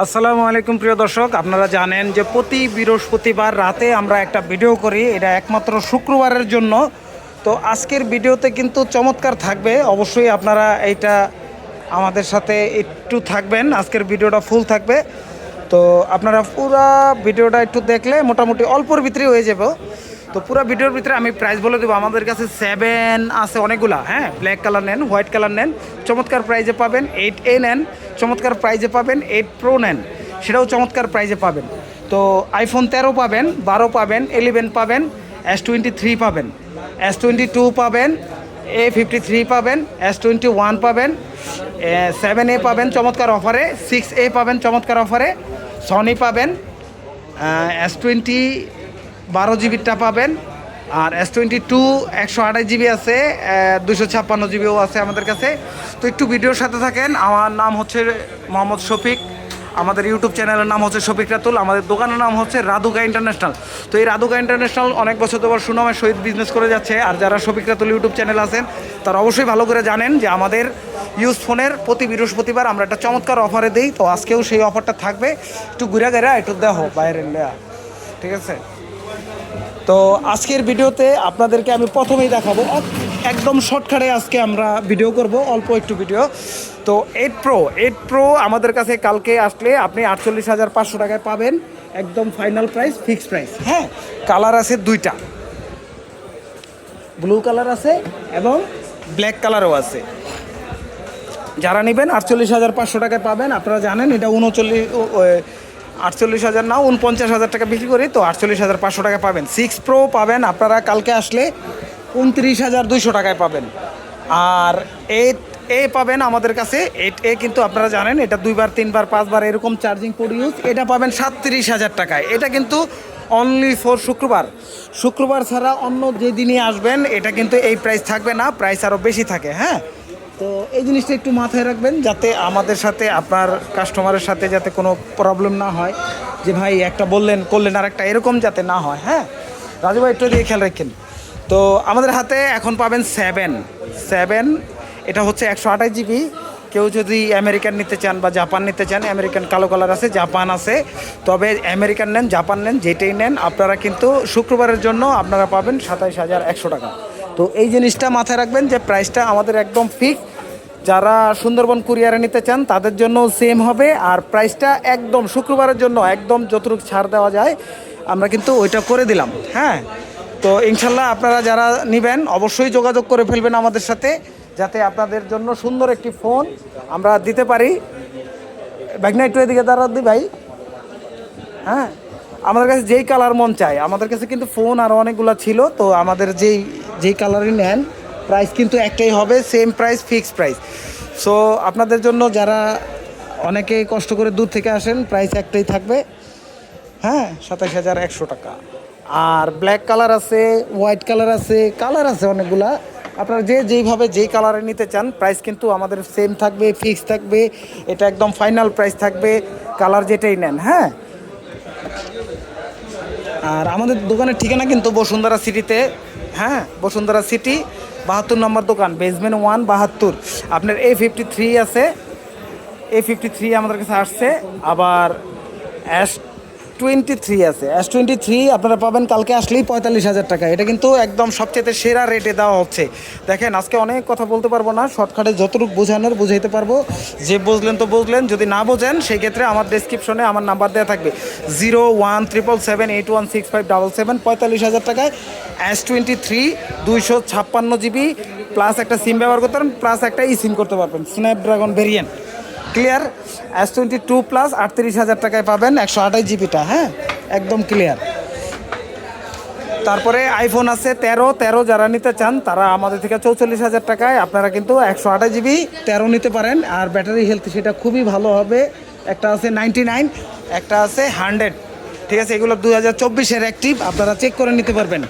আসসালামু আলাইকুম প্রিয় দর্শক, আপনারা জানেন যে প্রতি বৃহস্পতিবার রাতে আমরা একটা ভিডিও করি। এটা একমাত্র শুক্রবারের জন্য। তো আজকের ভিডিওতে কিন্তু চমৎকার থাকবে। অবশ্যই আপনারা এইটা আমাদের সাথে একটু থাকবেন। আজকের ভিডিওটা ফুল থাকবে। তো আপনারা পুরা ভিডিওটা একটু দেখলে মোটামুটি অল্পর ভিতরে হয়ে যাবে। তো পুরো ভিডিওর ভিতরে আমি প্রাইস বলে দেবো। আমাদের কাছে সেভেন আছে অনেকগুলা হ্যাঁ? ব্ল্যাক কালার নেন হোয়াইট কালার নেন। চমৎকার প্রাইজে পাবেন এইট এ নেন, চমৎকার প্রাইজে পাবেন এইট প্রো নেন। সেটাও চমৎকার প্রাইজে পাবেন। তো আইফোন তেরো পাবেন, বারো পাবেন ইলেভেন পাবেন এস টোয়েন্টি থ্রি পাবেন এস টোয়েন্টি টু পাবেন এ ফিফটি থ্রি পাবেন এস টোয়েন্টি ওয়ান পাবেন সেভেন এ পাবেন চমৎকার অফারে সিক্স এ পাবেন চমৎকার অফারে সনি পাবেন এস টোয়েন্টি বারো জিবিটা পাবেন। আর এস টোয়েন্টি টু একশো আঠাশ জিবি আছে দুশো ছাপ্পান্ন জিবিও আছে আমাদের কাছে। তো একটু ভিডিওর সাথে থাকেন। আমার নাম হচ্ছে মোহাম্মদ শফিক। আমাদের ইউটিউব চ্যানেলের নাম হচ্ছে শফিক রাতুল। আমাদের দোকানের নাম হচ্ছে রাধুকা ইন্টারন্যাশনাল। তো এই রাধুকা ইন্টারন্যাশনাল অনেক বছর ধরে সুনামের সহিত বিজনেস করে যাচ্ছে। আর যারা শফিক রাতুল ইউটিউব চ্যানেল আছেন, তারা অবশ্যই ভালো করে জানেন যে আমাদের ইউজ ফোনের প্রতি বৃহস্পতিবার আমরা একটা চমৎকার অফারে দিই। তো আজকেও সেই অফারটা থাকবে। একটু ঘুরে ঘেরা, একটু দেখো বাইরের লেয়া ঠিক আছে? তো আজকের ভিডিওতে আপনাদেরকে আমি প্রথমেই দেখাবো একদম শর্টকাটে আজকে আমরা ভিডিও করব, অল্প একটু ভিডিও তো এইট প্রো এইট প্রো আমাদের কাছে কালকে আসলে আপনি আটচল্লিশ হাজার পাঁচশো টাকায় পাবেন, একদম ফাইনাল প্রাইস ফিক্সড প্রাইস হ্যাঁ কালার আছে দুইটা। ব্লু কালার আছে এবং ব্ল্যাক কালারও আছে। যারা নেবেন আটচল্লিশ হাজার পাঁচশো টাকায় পাবেন, আপনারা জানেন এটা উনচল্লিশ আটচল্লিশ হাজার না, উনপঞ্চাশ হাজার টাকা বিক্রি করি, তো আটচল্লিশ হাজার পাঁচশো টাকা পাবেন। সিক্স প্রো পাবেন, আপনারা কালকে আসলে উনত্রিশ হাজার দুইশো টাকায় পাবেন। আর এইট এ পাবেন আমাদের কাছে এইট এ কিন্তু আপনারা জানেন, এটা দুইবার, তিনবার, পাঁচবার এরকম চার্জিং পোর্ট ইউজ এটা পাবেন সাতত্রিশ হাজার টাকায়। এটা কিন্তু অনলি ফর শুক্রবার। শুক্রবার ছাড়া অন্য যে দিনই আসবেন, এটা কিন্তু এই প্রাইস থাকবে না প্রাইস আরও বেশি থাকে হ্যাঁ? তো এই জিনিসটা একটু মাথায় রাখবেন যাতে আমাদের সাথে, আপনার কাস্টমারের সাথে যাতে কোনো প্রবলেম না হয়। যে ভাই, একটা বললেন, করলেন আর একটা এরকম যাতে না হয় হ্যাঁ? রাজু ভাই, একটু দিয়ে খেয়াল রাখেন। তো আমাদের হাতে এখন পাবেন সেভেন সেভেন এটা হচ্ছে একশো আঠাশ জিবি কেউ যদি আমেরিকান নিতে চান বা জাপান নিতে চান আমেরিকান কালো কালার আছে জাপান আছে, তবে আমেরিকান নেন জাপান নেন, যেটাই নেন, আপনারা কিন্তু শুক্রবারের জন্য আপনারা পাবেন সাতাইশ হাজার একশো টাকা। তো এই জিনিসটা মাথায় রাখবেন যে প্রাইসটা আমাদের একদম ফিক্স যারা সুন্দরবন কুরিয়ারে নিতে চান, তাদের জন্য সেম হবে। আর প্রাইসটা একদম শুক্রবারের জন্য একদম যতটুকু ছাড় দেওয়া যায়, আমরা কিন্তু ওইটা করে দিলাম। হ্যাঁ? তো ইনশাল্লাহ আপনারা যারা নেবেন, অবশ্যই যোগাযোগ করে ফেলবেন আমাদের সাথে, যাতে আপনাদের জন্য সুন্দর একটি ফোন আমরা দিতে পারি। ব্যাগনা একটু এদিকে দাঁড়া দি ভাই। হ্যাঁ? আমাদের কাছে যেই কালার মন চায়, আমাদের কাছে কিন্তু ফোন আরও অনেকগুলো ছিল, তো আমাদের যেই যেই কালারই নেন প্রাইস কিন্তু একটাই হবে same price fixed price so আপনাদের জন্য যারা অনেকে কষ্ট করে দূর থেকে আসেন প্রাইস একটাই থাকবে। হ্যাঁ সাতাশ হাজার একশো টাকা। আর ব্ল্যাক কালার আছে হোয়াইট কালার আছে কালার আছে অনেকগুলা। আপনারা যে যেইভাবে যেই কালারে নিতে চান প্রাইস কিন্তু আমাদের সেম থাকবে ফিক্স থাকবে। এটা একদম ফাইনাল প্রাইস থাকবে কালার যেটাই নেন হ্যাঁ। আর আমাদের দোকানের ঠিকানা কিন্তু বসুন্ধরা সিটিতে হ্যাঁ বসুন্ধরা সিটি বাহাত্তর নম্বর দোকান বেসমেন্ট ওয়ান বাহাত্তর। আপনার এ ফিফটি থ্রি আছে এ ফিফটি থ্রি আমাদের কাছে আসছে, আবার অ্যাশ টোয়েন্টি থ্রি আছে। অ্যাশ টোয়েন্টি থ্রি আপনারা পাবেন কালকে আসলেই পঁয়তাল্লিশ হাজার টাকা। এটা কিন্তু একদম সবচেয়ে সেরা রেটে দেওয়া হচ্ছে। দেখেন, আজকে অনেক কথা বলতে পারব না শর্টকাটে যতটুকু বোঝানোর বুঝাইতে পারব। যে বুঝলেন তো বুঝলেন, যদি না বোঝেন সেই ক্ষেত্রে আমার ডেসক্রিপশনে আমার নাম্বার দেওয়া থাকবে। Zero one triple seven eight one six five double seven পঁয়তাল্লিশ হাজার টাকায় অ্যাশ টোয়েন্টি থ্রি দুইশো ছাপ্পান্ন জিবি প্লাস একটা সিম ব্যবহার করতে পারবেন প্লাস একটা ই সিম করতে পারবেন Snapdragon variant clear S twenty two plus আটত্রিশ হাজার টাকায় পাবেন একশো আঠাশ জিবিটা হ্যাঁ? একদম ক্লিয়ার তারপরে আইফোন আছে তেরো তেরো যারা নিতে চান, তারা আমাদের থেকে চৌচল্লিশ হাজার টাকায় আপনারা কিন্তু একশো আঠাশ জিবি তেরো নিতে পারেন। আর ব্যাটারি হেলথ সেটা খুবই ভালো হবে। একটা আছে নাইনটি নাইন একটা আছে হান্ড্রেড ঠিক আছে, এগুলো দুই হাজার চব্বিশের অ্যাক্টিভ আপনারা চেক করে নিতে পারবেন।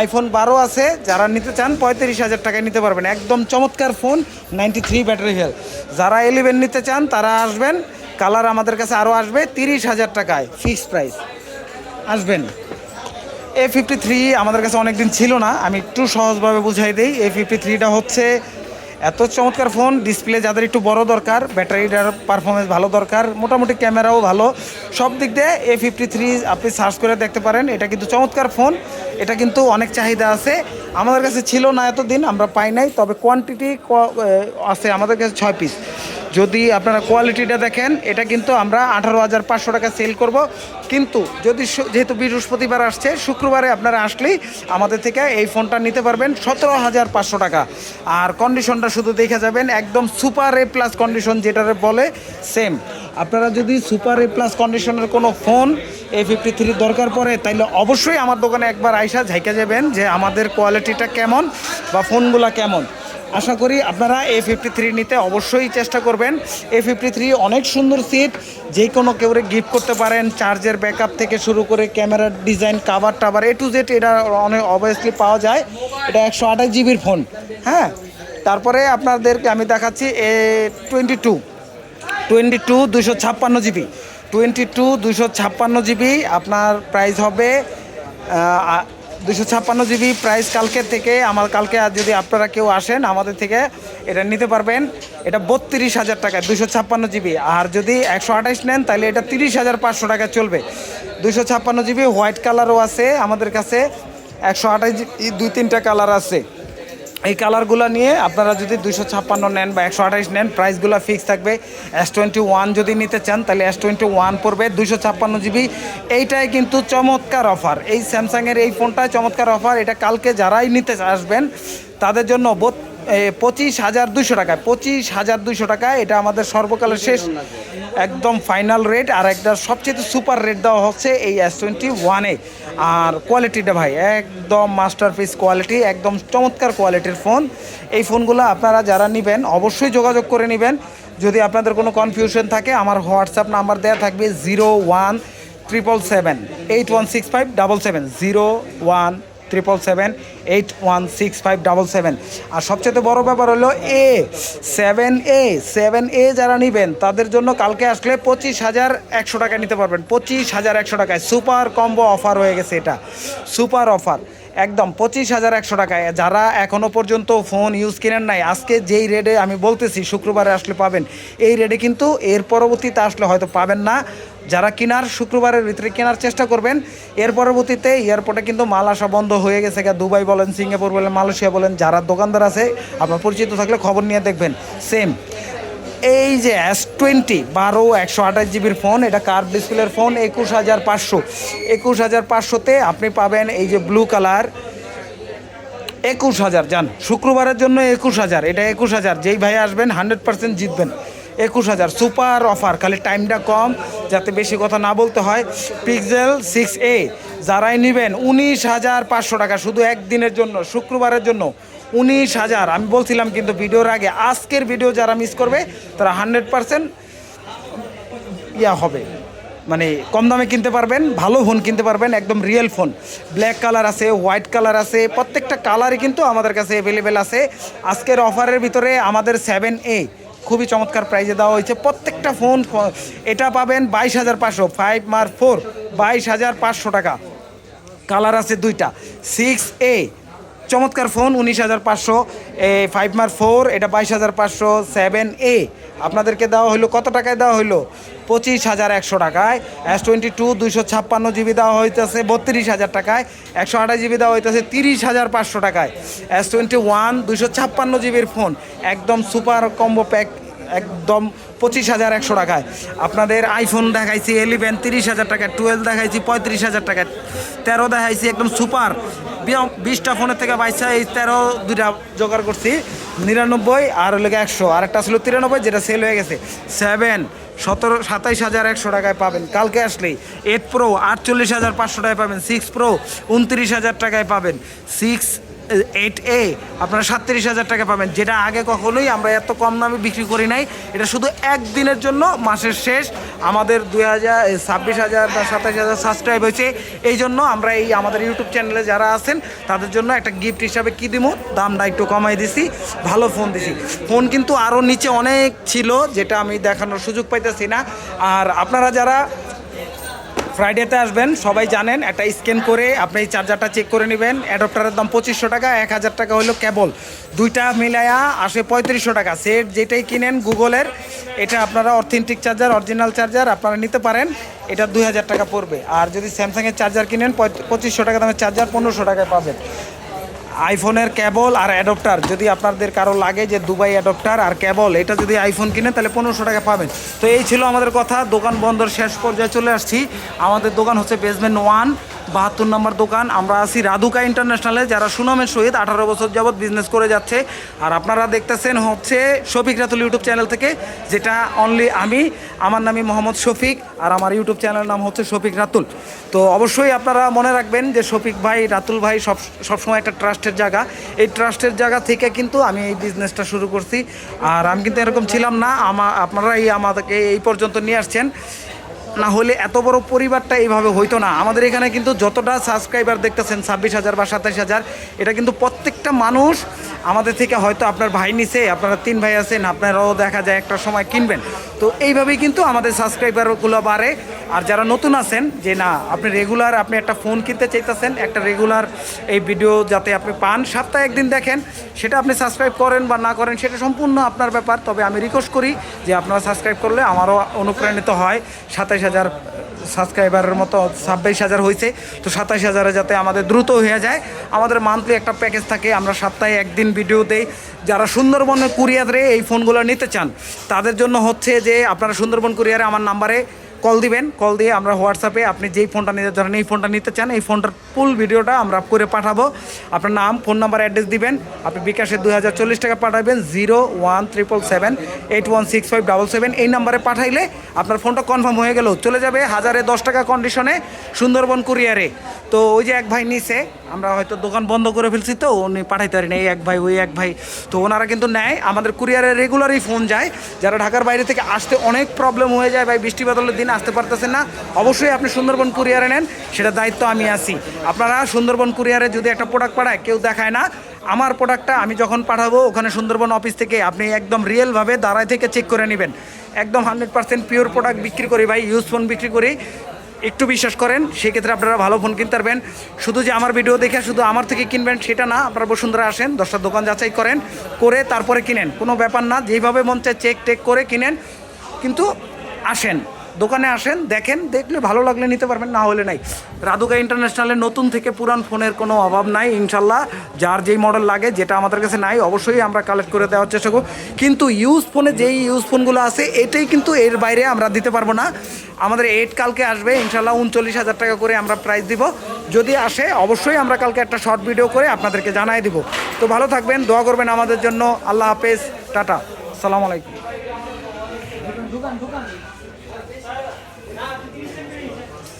আইফোন বারো আছে, যারা নিতে চান, পঁয়ত্রিশ হাজার টাকায় নিতে পারবেন। একদম চমৎকার phone ninety three battery health যারা ইলেভেন নিতে চান, তারা আসবেন। কালার আমাদের কাছে আরও আসবে, তিরিশ হাজার টাকায় ফিক্সড প্রাইস আসবেন। এ ফিফটি থ্রি আমাদের কাছে অনেক দিন ছিল না, আমি একটু সহজভাবে বুঝাই দিই। এ ফিফটি থ্রিটা হচ্ছে এত চমৎকার ফোন ডিসপ্লে যাদের একটু বড় দরকার ব্যাটারিটার পারফরমেন্স ভালো দরকার, মোটামুটি ক্যামেরাও ভালো। সব দিক দিয়ে এ ফিফটি থ্রি আপনি সার্চ করে দেখতে পারেন, এটা কিন্তু চমৎকার ফোন, এটা কিন্তু অনেক চাহিদা আছে। আমাদের কাছে ছিল না এতদিন, আমরা পাই নাই, তবে কোয়ান্টিটি আছে আমাদের কাছে ছয় পিস যদি আপনারা কোয়ালিটিটা দেখেন, এটা কিন্তু আমরা আঠারো হাজার পাঁচশো টাকা সেল করব। কিন্তু যদি যেহেতু বৃহস্পতিবার আসছে, শুক্রবারে আপনারা আসলেই আমাদের থেকে এই ফোনটা নিতে পারবেন সতেরো হাজার পাঁচশো টাকা। আর কন্ডিশনটা শুধু দেখে যাবেন, একদম সুপার এ প্লাস কন্ডিশন যেটারে বলে সেম আপনারা যদি সুপার এ প্লাস কন্ডিশনের কোনো ফোন এ ফিফটি থ্রি দরকার পড়ে, তাইলে অবশ্যই আমার দোকানে একবার আইসা ঝাইকে যাবেন যে আমাদের কোয়ালিটিটা কেমন বা ফোনগুলা কেমন। আশা করি আপনারা এ ফিফটি থ্রি নিতে অবশ্যই চেষ্টা করবেন। এ ফিফটি থ্রি অনেক সুন্দর সিট যে কোনো কেউরে গিফট করতে পারেন চার্জের ব্যাকআপ থেকে শুরু করে ক্যামেরার ডিজাইন কাভার টাভার এ টু জেড এটা অনেক অবভিয়াসলি পাওয়া যায়। এটা একশো আঠাশ জিবির ফোন হ্যাঁ? তারপরে আপনাদেরকে আমি দেখাচ্ছি A twenty two twenty two দুশো ছাপ্পান্ন জিবি টোয়েন্টি টু দুশো ছাপ্পান্ন জিবি আপনার প্রাইস হবে দুশো ছাপ্পান্ন জিবি প্রাইস কালকে থেকে আমার কালকে আর যদি আপনারা কেউ আসেন আমাদের থেকে এটা নিতে পারবেন। এটা বত্রিশ হাজার টাকা দুশো ছাপ্পান্ন জিবি আর যদি একশো আঠাশ নেন, তাহলে এটা তিরিশ হাজার পাঁচশো টাকা চলবে। দুশো ছাপ্পান্ন জিবি হোয়াইট কালারও আছে আমাদের কাছে। একশো আঠাশ দুই তিনটা কালার আছে। এই কালারগুলো নিয়ে আপনারা যদি দুশো ছাপ্পান্ন নেন বা একশো আঠাশ নেন, প্রাইসগুলো ফিক্স থাকবে। এস টোয়েন্টি ওয়ান যদি নিতে চান, তাহলে এস টোয়েন্টি ওয়ান পড়বে দুশো ছাপ্পান্ন জিবি। এইটাই কিন্তু চমৎকার অফার এই স্যামসাংয়ের এই ফোনটা চমৎকার অফার এটা কালকে যারাই নিতে আসবেন, তাদের জন্য পঁচিশ হাজার দুশো টাকায়, পঁচিশ হাজার দুশো টাকায় এটা আমাদের সর্বকালের শেষ, একদম ফাইনাল রেট আর একটা সবচেয়ে সুপার রেট দেওয়া হচ্ছে এই এস টোয়েন্টি ওয়ানে আর কোয়ালিটিটা ভাই, একদম মাস্টারপিস কোয়ালিটি একদম চমৎকার কোয়ালিটির ফোন এই ফোনগুলো আপনারা যারা নেবেন, অবশ্যই যোগাযোগ করে নেবেন। যদি আপনাদের কোনো কনফিউশন থাকে, আমার হোয়াটসঅ্যাপ নাম্বার দেওয়া থাকবে zero one triple seven eight one six five double seven zero one triple seven eight one six five double seven আর সবচেয়ে বড় ব্যাপার হলো এ সেভেন এ সেভেন এ যারা নেবেন, তাদের জন্য কালকে আসলে পঁচিশ হাজার একশো টাকা নিতে পারবেন। পঁচিশ হাজার একশো টাকায়। সুপার কম্বো অফার হয়ে গেছে এটা। Super offer. একদম পঁচিশ হাজার একশো টাকায়। যারা এখনও পর্যন্ত ফোন ইউজ কিনেন নাই, আজকে যেই রেডে আমি বলতেছি, শুক্রবারে আসলে পাবেন। এই রেডে কিন্তু এর পরবর্তীতে আসলে হয়তো পাবেন না। যারা কেনার, শুক্রবারের ভিতরে কেনার চেষ্টা করবেন, এর পরবর্তীতে এয়ারপোর্টে কিন্তু মাল আসা বন্ধ হয়ে গেছে। দুবাই বলেন, সিঙ্গাপুর বলেন, মালয়েশিয়া বলেন, যারা দোকানদার আছে, আপনার পরিচিত থাকলে খবর নিয়ে দেখবেন। সেম এই যে এস টোয়েন্টি বারো, একশো আঠাশ জিবির ফোন, এটা কার্ভ ডিসপ্লের ফোন? একুশ হাজার পাঁচশো। একুশ হাজার পাঁচশোতে আপনি পাবেন এই যে ব্লু কালার একুশ হাজার যান শুক্রবারের জন্য একুশ হাজার, এটা একুশ হাজার। যেই ভাই আসবেন, হান্ড্রেড পার্সেন্ট জিতবেন। একুশ হাজার, সুপার অফার, খালি টাইমটা কম, যাতে বেশি কথা না বলতে হয়। পিক্সেল সিক্স এ যারাই নেবেন, উনিশ হাজার পাঁচশো টাকা, শুধু একদিনের জন্য, শুক্রবারের জন্য। উনিশ হাজার। আমি বলছিলাম কিন্তু ভিডিওর আগে, আজকের ভিডিও যারা মিস করবে, তারা হান্ড্রেড পার্সেন্ট ইয়া হবে। মানে কম দামে কিনতে পারবেন, ভালো ফোন কিনতে পারবেন, একদম রিয়েল ফোন ব্ল্যাক কালার আছে হোয়াইট কালার আছে, প্রত্যেকটা কালারই কিন্তু আমাদের কাছে অ্যাভেলেবেল আছে। আজকের অফারের ভিতরে আমাদের সেভেন এ খুবই চমৎকার প্রাইজে দেওয়া হয়েছে। প্রত্যেকটা ফোন এটা পাবেন বাইশ হাজার পাঁচশো ফাইভ মার ফোর বাইশ হাজার পাঁচশো টাকা। কালার আছে দুইটা। সিক্স এ চমৎকার ফোন, উনিশ হাজার পাঁচশো ফাইভ মার ফোর এটা বাইশ হাজার পাঁচশো সেভেন এ আপনাদেরকে দেওয়া হলো কত টাকায় দেওয়া হলো পঁচিশ হাজার একশো টাকায়। এস টোয়েন্টি টু দুইশো ছাপ্পান্ন জিবি দেওয়া হইতেছে, বত্রিশ হাজার টাকায়। একশো আঠাশ জিবি দেওয়া হইতেছে, তিরিশ হাজার পাঁচশো টাকায়। এস টোয়েন্টি ওয়ান দুইশো ছাপ্পান্ন জিবির ফোন। একদম সুপার কম্বো প্যাক একদম পঁচিশ হাজার একশো টাকায়। আপনাদের আইফোন দেখাইছি এলিভেন তিরিশ হাজার টাকা টুয়েলভ দেখাইছি, পঁয়ত্রিশ হাজার টাকা তেরো দেখাইছি, একদম সুপার বিশটা ফোনের থেকে বাইশটা এই তেরো দুইটা জোগাড় করছি, নিরানব্বই আর লেগে একশো। আর একটা ছিল তিরানব্বই, যেটা সেল হয়ে গেছে। সেভেন সতেরো সাতাইশ হাজার একশো টাকায় পাবেন। কালকে আসলেই এইট প্রো আটচল্লিশ হাজার পাঁচশো টাকায় পাবেন। সিক্স প্রো উনত্রিশ হাজার টাকায় পাবেন। সিক্স এইট এ আপনারা সাতত্রিশ হাজার টাকা পাবেন। যেটা আগে কখনোই আমরা এত কম দামে বিক্রি করি নাই। এটা শুধু একদিনের জন্য, মাসের শেষ। আমাদের দুই হাজার ছাব্বিশ হাজার বা সাতাশ হাজার সাবস্ক্রাইব হয়েছে। এই জন্য আমরা এই আমাদের ইউটিউব চ্যানেলে যারা আছেন, তাদের জন্য একটা গিফট হিসাবে কী দিব দামটা একটু কমাই দিছি। ভালো ফোন দিছি। ফোন কিন্তু আরও নিচে অনেক ছিল, যেটা আমি দেখানোর সুযোগ পাইতেছি না। আর আপনারা যারা ফ্রাইডেতে আসবেন, সবাই জানেন, একটা স্ক্যান করে আপনি এই চার্জারটা চেক করে নেবেন। অ্যাডপ্টারের দাম পঁচিশশো টাকা, এক হাজার টাকা হলো কেবল দুইটা মিলায়া আসে পঁয়ত্রিশশো টাকা। সেট যেটাই কিনেন গুগলের এটা আপনারা অথেন্টিক চার্জার অরিজিনাল চার্জার আপনারা নিতে পারেন। এটা দুই হাজার টাকা পড়বে। আর যদি স্যামসাংয়ের চার্জার কিনেন পঁচিশশো টাকা দামের চার্জার পনেরোশো টাকায় পাবেন। আইফোনের কেবল আর অ্যাডপ্টার, যদি আপনাদের কারও লাগে যে দুবাই অ্যাডপ্টার আর কেবল, এটা যদি আইফোন কিনে তাহলে পনেরোশো টাকা পাবেন। তো এই ছিল আমাদের কথা, দোকান বন্ধর শেষ পর্যায়ে চলে আসছি। আমাদের দোকান হচ্ছে বেসমেন্ট ওয়ান বাহাত্তর নম্বর দোকান। আমরা আছি রাধুকা ইন্টারন্যাশনালে, যারা সুনামের সহিত আঠারো বছর যাবৎ বিজনেস করে যাচ্ছে। আর আপনারা দেখতেছেন হচ্ছে শফিক রাতুল ইউটিউব চ্যানেল থেকে, যেটা অনলি আমি, আমার নামই মোহাম্মদ শফিক, আর আমার ইউটিউব চ্যানেলের নাম হচ্ছে শফিক রাতুল। তো অবশ্যই আপনারা মনে রাখবেন যে শফিক ভাই, রাতুল ভাই সব সবসময় একটা ট্রাস্টের জায়গা। এই ট্রাস্টের জায়গা থেকে কিন্তু আমি এই বিজনেসটা শুরু করছি। আর আমি কিন্তু এরকম ছিলাম না, আমা, আপনারাই আমাদেরকে এই পর্যন্ত নিয়ে আসছেন। না হলে এত বড় পরিবারটা এইভাবে হইতো না। আমাদের এখানে কিন্তু যতটা সাবস্ক্রাইবার দেখতেছেন, ছাব্বিশ হাজার বা সাতাশ হাজার, এটা কিন্তু প্রত্যেকটা মানুষ আমাদের থেকে হয়তো আপনার ভাই নিছে, আপনারা তিন ভাই আছেন, আপনারাও দেখা যায় একটা সময় কিনবেন। তো এইভাবেই কিন্তু আমাদের সাবস্ক্রাইবারগুলো বাড়ে। আর যারা নতুন আছেন, যে না, আপনি রেগুলার আপনি একটা ফোন কিনতে চাইতেছেন, একটা রেগুলার এই ভিডিও যাতে আপনি পান, সপ্তাহে একদিন দেখেন, সেটা আপনি সাবস্ক্রাইব করেন বা না করেন, সেটা সম্পূর্ণ আপনার ব্যাপার। তবে আমি রিকোয়েস্ট করি যে আপনারা সাবস্ক্রাইব করলে আমারও অনুপ্রাণিত হয়। সাতাইশ হাজার সাবস্ক্রাইবারের মতো ছাব্বিশ হাজার হয়েছে তো সাতাশ হাজারে যাতে আমাদের দ্রুত হয়ে যায়। আমাদের মান্থলি একটা প্যাকেজ থাকে, আমরা সপ্তাহে একদিন ভিডিও দেই। যারা সুন্দরবনের কুরিয়ারে এই ফোনগুলো নিতে চান, তাদের জন্য হচ্ছে যে আপনারা সুন্দরবন কুরিয়ারে আমার নাম্বারে কল দিবেন কল দিয়ে আমরা হোয়াটসঅ্যাপে আপনি যেই ফোনটা নিতে ধরেন এই ফোনটা নিতে চান, এই ফোনটার ফুল ভিডিওটা আমরা করে পাঠাবো। আপনার নাম ফোন নাম্বার অ্যাড্রেস দিবেন। আপনি বিকাশে দুই হাজার চল্লিশ টাকা পাঠাবেন zero one triple seven eight one six five double seven এই নাম্বারে পাঠাইলে আপনার ফোনটা কনফার্ম হয়ে গেল। চলে যাবে হাজারে দশ টাকা কন্ডিশনে সুন্দরবন কুরিয়ারে তো ওই যে এক ভাই নিছে, আমরা হয়তো দোকান বন্ধ করে ফেলছি তো, উনি পাঠাইতে পারি না এই এক ভাই, ওই এক ভাই। তো ওনারা কিন্তু নেয়, আমাদের কুরিয়ারে রেগুলারই ফোন যায়। যারা ঢাকার বাইরে থেকে আসতে অনেক প্রবলেম হয়ে যায় ভাই, বৃষ্টি বাদলের দিন। আসতে পারতেছেন না, অবশ্যই আপনি সুন্দরবন কুরিয়ারে নেন, সেটা দায়িত্ব আমি আছি। আপনারা সুন্দরবন কুরিয়ারে যদি একটা প্রোডাক্ট পাঠায়, কেউ দেখায় না, আমার প্রোডাক্টটা আমি যখন পাঠাবো, ওখানে সুন্দরবন অফিস থেকে আপনি একদম রিয়েলভাবে দাঁড়ায় থেকে চেক করে নেবেন। একদম হান্ড্রেড পার্সেন্ট পিওর প্রোডাক্ট বিক্রি করি ভাই ইউজ ফোন বিক্রি করি। একটু বিশ্বাস করেন, সেক্ষেত্রে আপনারা ভালো ফোন কিনতে পারবেন। শুধু যে আমার ভিডিও দেখে শুধু আমার থেকে কিনবেন, সেটা না, আপনারা বসুন্ধরা আসেন দশটা দোকান যাচাই করেন, করে তারপরে কিনেন। কোনো ব্যাপার না যেইভাবে মন চায় চেক টেক করে কিনেন, কিন্তু আসেন। দোকানে আসেন, দেখেন, দেখলে ভালো লাগলে নিতে পারবেন, না হলে নাই। রাধুকা ইন্টারন্যাশনালের নতুন থেকে পুরান ফোনের কোনো অভাব নাই, ইনশাল্লাহ। যার যেই মডেল লাগে, যেটা আমাদের কাছে নাই, অবশ্যই আমরা কালেক্ট করে দেওয়ার চেষ্টা করব। কিন্তু ইউজ ফোনে যেই ইউজ ফোনগুলো আছে, এটাই কিন্তু এর বাইরে আমরা দিতে পারব না। আমাদের এইট কালকে আসবে, ইনশাল্লাহ উনচল্লিশ হাজার টাকা করে আমরা প্রাইস দিব। যদি আসে, অবশ্যই আমরা কালকে একটা শর্ট ভিডিও করে আপনাদেরকে জানাই দিব। তো ভালো থাকবেন, দোয়া করবেন আমাদের জন্য। আল্লাহ হাফেজ, টাটা। সালাম আলাইকুম।